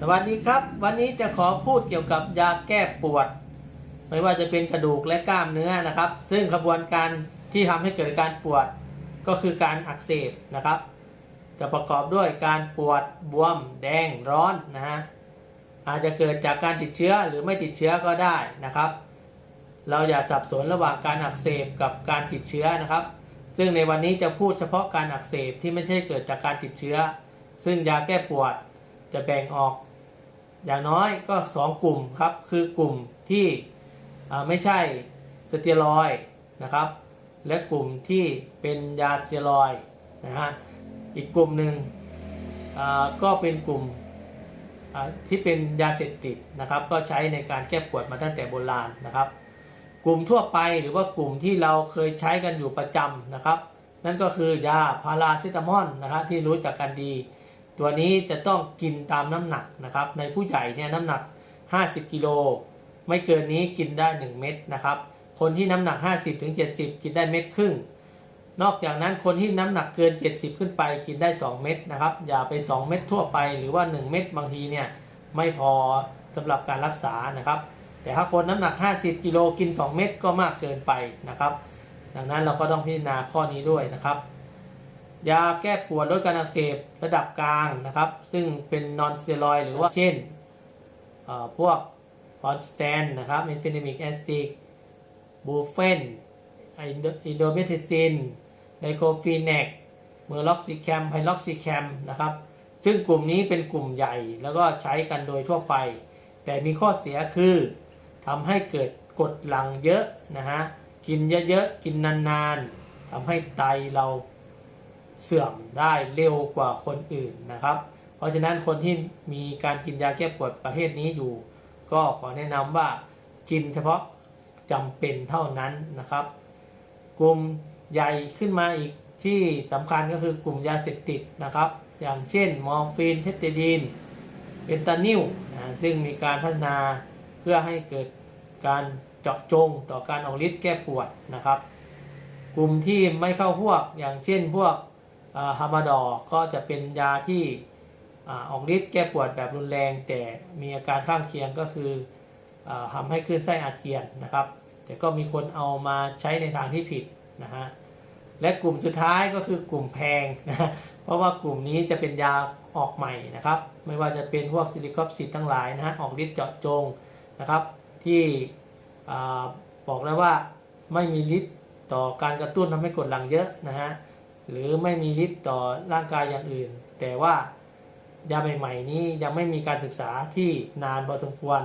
สวัสดีครับ วันนี้จะขอพูดเกี่ยวกับยาแก้ปวด ไม่ว่าจะเป็นกระดูกและกล้ามเนื้อนะครับ ซึ่งกระบวนการที่ทำให้เกิดการปวดก็คือการอักเสบนะครับ จะประกอบด้วยการปวดบวม แดงร้อนนะฮะอาจจะเกิดจากการติดเชื้อหรือไม่ติดเชื้อก็ได้นะครับ เราอย่าสับสนระหว่างการอักเสบกับการติดเชื้อนะครับ ซึ่งในวันนี้จะพูดเฉพาะการอักเสบที่ไม่ใช่เกิดจากการติดเชื้อ ซึ่งยาแก้ปวดจะแบ่งออก อย่างน้อยก็ 2 กลุ่มครับ คือกลุ่มที่ไม่ใช่สเตียรอยนะครับ และกลุ่มที่เป็นยาสเตียรอยนะฮะอีกกลุ่มหนึ่งก็เป็นกลุ่มที่เป็นยาเสพติดนะครับ ก็ใช้ในการแก้ปวดมาตั้งแต่โบราณนะครับ กลุ่มทั่วไปหรือว่ากลุ่มที่เราเคยใช้กันอยู่ประจำนะครับ นั่นก็คือยาพาราเซตามอลนะครับที่รู้จักกันดี ตัวนี้จะต้องกินตามน้ำหนักนะครับ ในผู้ใหญ่เนี่ยน้ำหนัก 50 กิโลไม่เกินนี้กินได้ 1 เม็ดนะครับ คนที่น้ำหนัก 50ถึง70 กินได้เม็ดครึ่ง นอกจากนั้นคนที่น้ำหนักเกิน 70 ขึ้นไปกินได้ 2 เม็ดนะครับ อย่าไป 2 เม็ดทั่วไปหรือว่า 1 เม็ดบางทีเนี่ยไม่พอสำหรับการรักษานะครับ แต่ถ้าคนน้ำหนัก 50 กิโลกิน 2 เม็ดก็มากเกินไปนะครับ ดังนั้นเราก็ต้องพิจารณาข้อนี้ด้วยนะครับ ยาแก้ปวดลดการอักเสบระดับกลางนะครับ ซึ่งเป็นนอนสเตียรอยหรือว่าเช่นพวกฟอนสแตนนะครับเมฟินิมิกแอสติกบูเฟนอินโดเมทิซินไดโคฟีเนกเมอร์ล็อกซิแคมไพล็อกซิแคมนะครับ ซึ่งกลุ่มนี้เป็นกลุ่มใหญ่แล้วก็ใช้กันโดยทั่วไป แต่มีข้อเสียคือทำให้เกิดกดหลังเยอะนะฮะ กินเยอะๆ กินนานๆทำให้ไตเรา เสื่อมได้เร็วกว่าคนอื่นนะครับ เพราะฉะนั้นคนที่มีการกินยาแก้ปวดประเภทนี้อยู่ ก็ขอแนะนำว่ากินเฉพาะจำเป็นเท่านั้นนะครับ กลุ่มใหญ่ขึ้นมาอีกที่สำคัญก็คือกลุ่มยาเสพติดนะครับ อย่างเช่นมอร์ฟีนเทสเตดีนเอนตานิลนะซึ่งมีการพัฒนาเพื่อให้เกิดการเจาะจงต่อการออกฤทธิ์แก้ปวดนะครับ กลุ่มที่ไม่เข้าพวกอย่างเช่นพวก ฮามาดอก็จะเป็นยาที่ออกฤทธิ์แก้ปวดแบบรุนแรง แต่มีอาการข้างเคียงก็คืออทำให้คลื่นไส้อาเจียนนะครับ แต่ก็มีคนเอามาใช้ในทางที่ผิดนะฮะและกลุ่มสุดท้ายก็คือกลุ่มแพงนะเพราะว่ากลุ่มนี้จะเป็นยาออกใหม่นะครับ ไม่ว่าจะเป็นพวกซิลิคอปซิดทั้งหลายนะฮะออกฤทธิ์เจาะจงนะครับ ที่อบอกแล้วว่าไม่มีฤทธิ์ต่อการกระตุ้นทำให้กดหลังเยอะนะฮะ หรือไม่มีฤทธิ์ต่อร่างกายอย่างอื่น แต่ว่ายาใหม่ๆนี้ยังไม่มีการศึกษาที่นานพอสมควร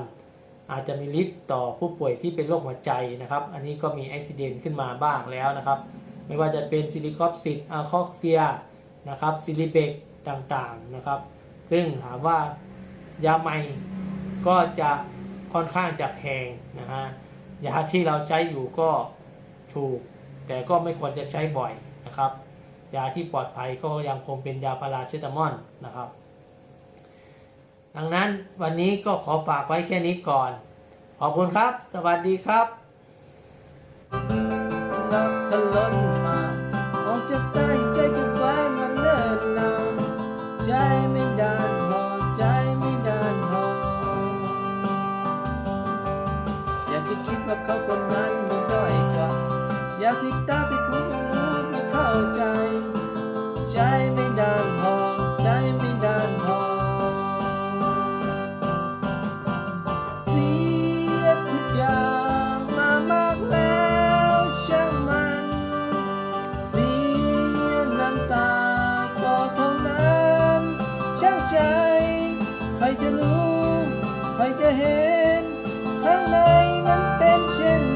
อาจจะมีฤทธิ์ต่อผู้ป่วยที่เป็นโรคหัวใจนะครับ อันนี้ก็มีอุบิเหตุขึ้นมาบ้างแล้วนะครับ ไม่ว่าจะเป็นซิลิคอปซิดอะคอกเซียนะครับซิลิเบกต่างๆนะครับ ซึ่งถามว่ายาใหม่ก็จะค่อนข้างจะแพงนะฮะยาที่เราใช้อยู่ก็ถูก แต่ก็ไม่ควรจะใช้บ่อยนะครับ ยาที่ปลอดภัยก็ยังคงเป็นยาพาราเซตามอลนะครับ ดังนั้นวันนี้ก็ขอฝากไว้แค่นี้ก่อน ขอบคุณครับ สวัสดีครับรักทะลนมาออกจากใต้ใจเก็บไว้มันเนิ่นนานใจไม่ดานพอใจไม่ดานพออยากจะคิดว่าเขาคนนั้นมีด้อยกว่าอยากปิดตาปิดหูไม่รู้ไม่เข้าใจ ใจไม่ดานพอใจไม่ดานพอ เสียทุกอย่างมามากแล้วช่างมัน เสียน้ำตาก็เท่านั้นช่างใจ ใครจะรู้ ใครจะเห็น ข้างในนั้นเป็นเช่น